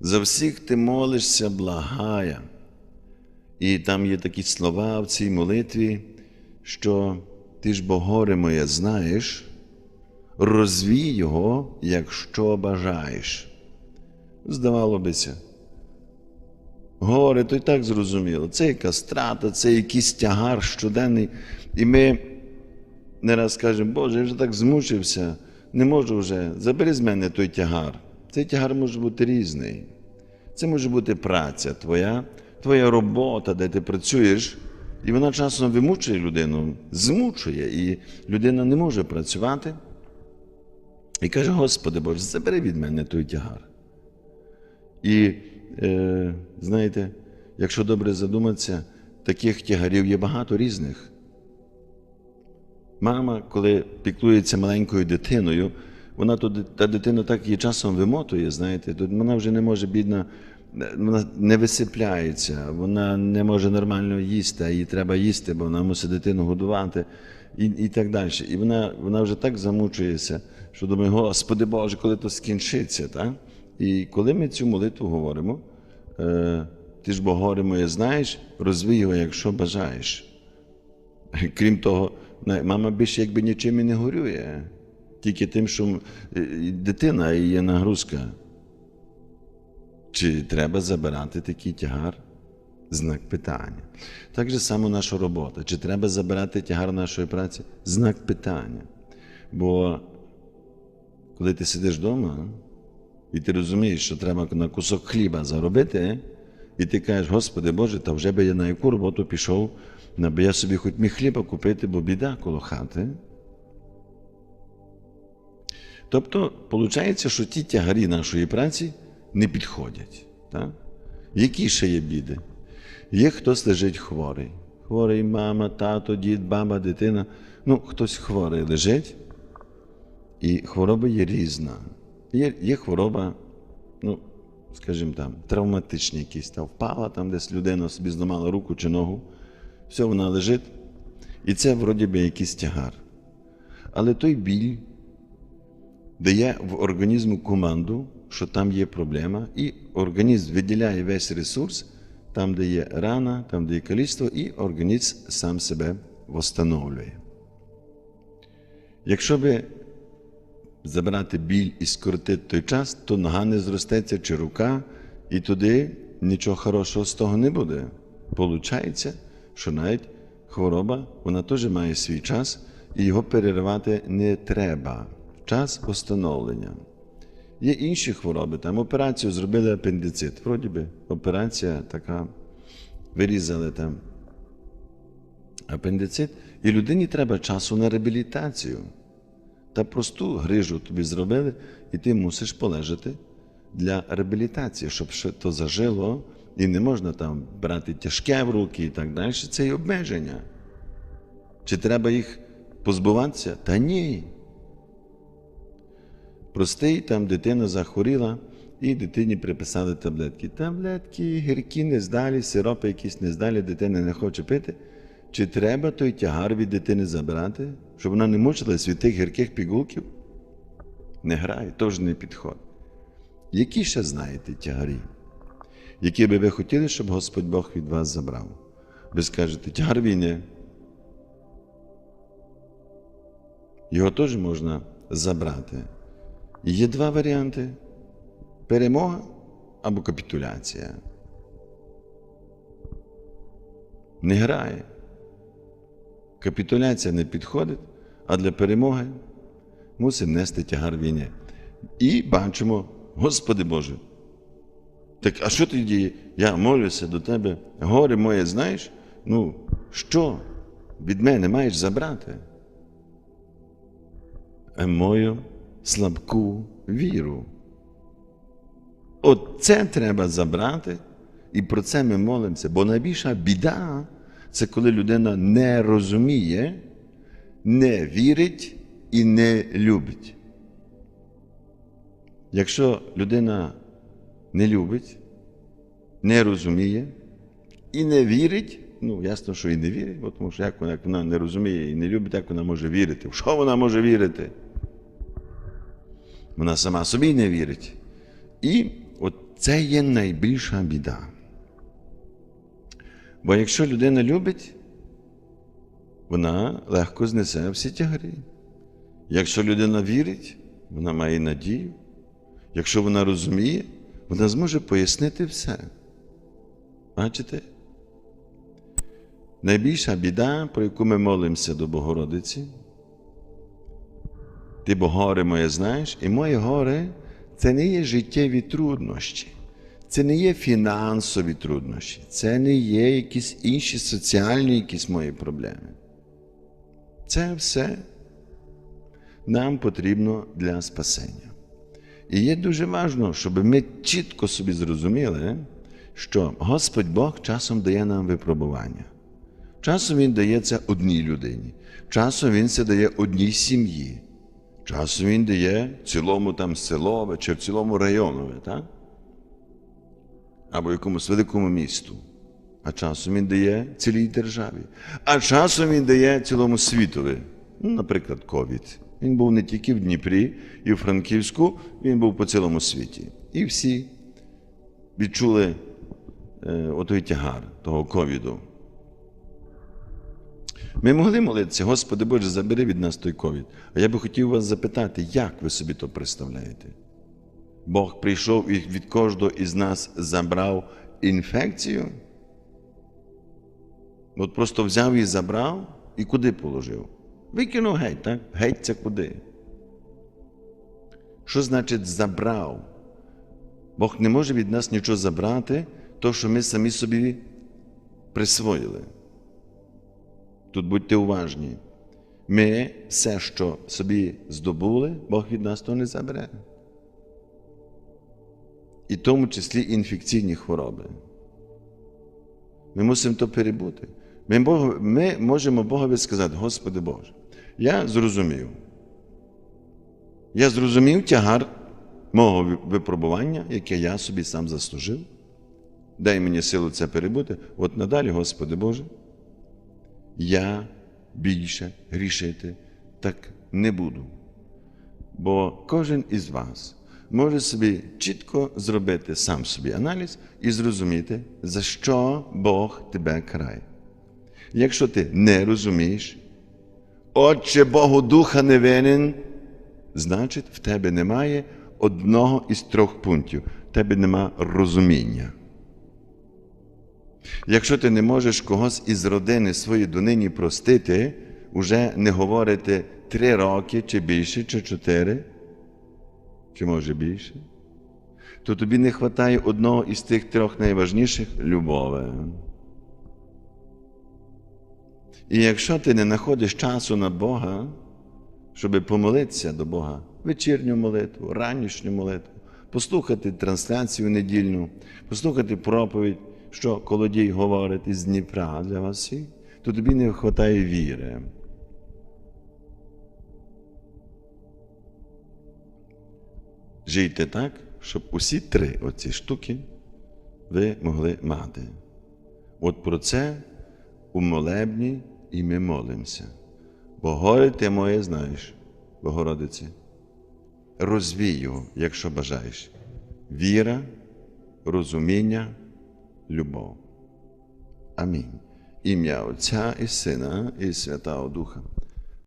За всіх ти молишся, благая. І там є такі слова в цій молитві, що ти ж бо горе моє знаєш, розвій його, якщо бажаєш. Здавало бися. Горе, то й так зрозуміло. Це якась страта, це якийсь тягар щоденний. І ми не раз кажемо, Боже, я вже так змучився, не можу вже, забери з мене той тягар. Цей тягар може бути різний. Це може бути праця твоя, твоя робота, де ти працюєш, і вона часом вимучує людину, змучує, і людина не може працювати. І каже: Господи Боже, забери від мене той тягар. І е, знаєте, якщо добре задуматися, таких тягарів є багато різних. Мама, коли піклується маленькою дитиною, вона то, та дитина так її часом вимотує, знаєте, то вона вже не може бідна, вона не висипляється, вона не може нормально їсти, а їй треба їсти, бо вона мусить дитину годувати і, і так далі. І вона, вона вже так замучується, що думає, Господи Боже, коли то скінчиться. Так? І коли ми цю молитву говоримо, е, ти ж бо горе моє знаєш, розвій його, якщо бажаєш. Крім того, мама більше якби нічим і не горює, тільки тим, що е, дитина і є нагрузка. Чи треба забирати такий тягар? Знак питання. Так же само наша робота. Чи треба забирати тягар нашої праці? Знак питання. Бо коли ти сидиш вдома, і ти розумієш, що треба на кусок хліба заробити, і ти кажеш, Господи Боже, та вже би я на яку роботу пішов, аби я собі хоч міг хліба купити, бо біда коло хати. Тобто, виходить, що ті тягарі нашої праці не підходять. Так? Які ще є біди? Є хтось лежить хворий. Хворий мама, тато, дід, баба, дитина. Ну, хтось хворий лежить, і хвороба є різна. Є, є хвороба, ну, скажімо там, травматичні якісь, та впала там десь людина собі зламала руку чи ногу, все, вона лежить, і це вроді би якийсь тягар. Але той біль дає в організму команду, що там є проблема, і організм виділяє весь ресурс, там, де є рана, там, де є каліцтво, і організм сам себе встановлює. Якщо би забрати біль і скоротити той час, то нога не зростеться чи рука, і туди нічого хорошого з того не буде. Получається, що навіть хвороба вона теж має свій час, і його переривати не треба. Час встановлення. Є інші хвороби, там операцію зробили апендицит. Вроді би, операція така, вирізали там апендицит, і людині треба часу на реабілітацію. Та просту грижу тобі зробили, і ти мусиш полежати для реабілітації, щоб то зажило, і не можна там брати тяжке в руки і так далі. Це є обмеження. Чи треба їх позбуватися? Та ні. Простий, там дитина захворіла, і дитині приписали таблетки. Таблетки, гіркі не здалі, сиропи якісь не здалі, дитина не хоче пити. Чи треба той тягар від дитини забирати, щоб вона не мучилась від тих гірких пігулків? Не грає, теж не підходить. Які ще знаєте тягарі, які би ви хотіли, щоб Господь Бог від вас забрав? Ви скажете, тягар війни. Його теж можна забрати. Є два варіанти: перемога або капітуляція. Не грає. Капітуляція не підходить, а для перемоги мусить нести тягар війни. І бачимо, Господи Боже. Так, а що тоді? Я молюся до Тебе, горе моє, знаєш? Ну, що від мене маєш забрати? Мою слабку віру. От це треба забрати, і про це ми молимося. Бо найбільша біда це коли людина не розуміє, не вірить і не любить. Якщо людина не любить, не розуміє і не вірить, ну ясно, що і не вірить, бо тому що як вона, як вона не розуміє і не любить, як вона може вірити? В що вона може вірити? Вона сама собі не вірить. І от це є найбільша біда. Бо якщо людина любить, вона легко знесе всі тягарі. Якщо людина вірить, вона має надію. Якщо вона розуміє, вона зможе пояснити все. Бачите? Найбільша біда, про яку ми молимося до Богородиці, ти бо горе моє знаєш, і моє горе це не є життєві труднощі, це не є фінансові труднощі, це не є якісь інші соціальні якісь мої проблеми. Це все нам потрібно для спасення. І є дуже важливо, щоб ми чітко собі зрозуміли, що Господь Бог часом дає нам випробування. Часом Він дає це одній людині, часом Він це дає одній сім'ї, часом Він дає цілому там селове чи в цілому районове, так? або якомусь великому місту. А часом він дає цілій державі. А часом він дає цілому світові. Ну, наприклад, ковід. Він був не тільки в Дніпрі і в Франківську, він був по цілому світі. І всі відчули е, отой тягар того ковіду. Ми могли молитися, Господи Боже, забери від нас той ковід. А я би хотів вас запитати, як ви собі то представляєте? Бог прийшов і від кожного із нас забрав інфекцію? От просто взяв і забрав і куди положив? Викинув геть, так? Геть це куди? Що значить забрав? Бог не може від нас нічого забрати, то, що ми самі собі присвоїли. Тут будьте уважні. Ми все, що собі здобули, Бог від нас то не забере. І в тому числі інфекційні хвороби. Ми мусимо то перебути. Ми, Бог, ми можемо Богові сказати, Господи Боже, я зрозумів. Я зрозумів тягар мого випробування, яке я собі сам заслужив. Дай мені силу це перебути. От надалі, Господи Боже, я більше грішити так не буду. Бо кожен із вас може собі чітко зробити сам собі аналіз і зрозуміти, за що Бог тебе карає. Якщо ти не розумієш, Отче Богу Духа не винен, значить в тебе немає одного із трьох пунктів, в тебе нема розуміння. Якщо ти не можеш когось із родини своєї донині простити, уже не говорити три роки чи більше, чи чотири, чи може більше, то тобі не вистачає одного із тих трьох найважніших любови. І якщо ти не знаходиш часу на Бога, щоб помолитися до Бога, вечірню молитву, ранішню молитву, послухати трансляцію недільну, послухати проповідь, що колодій говорить із Дніпра для вас то тобі не вистачає віри. Жийте так, щоб усі три оці штуки ви могли мати. От про це у молебні і ми молимося. Бо горе ти моє знаєш, Богородице, розвій його, якщо бажаєш. Віра, розуміння, любов. Амінь. Ім'я Отця і Сина, і Святого Духа.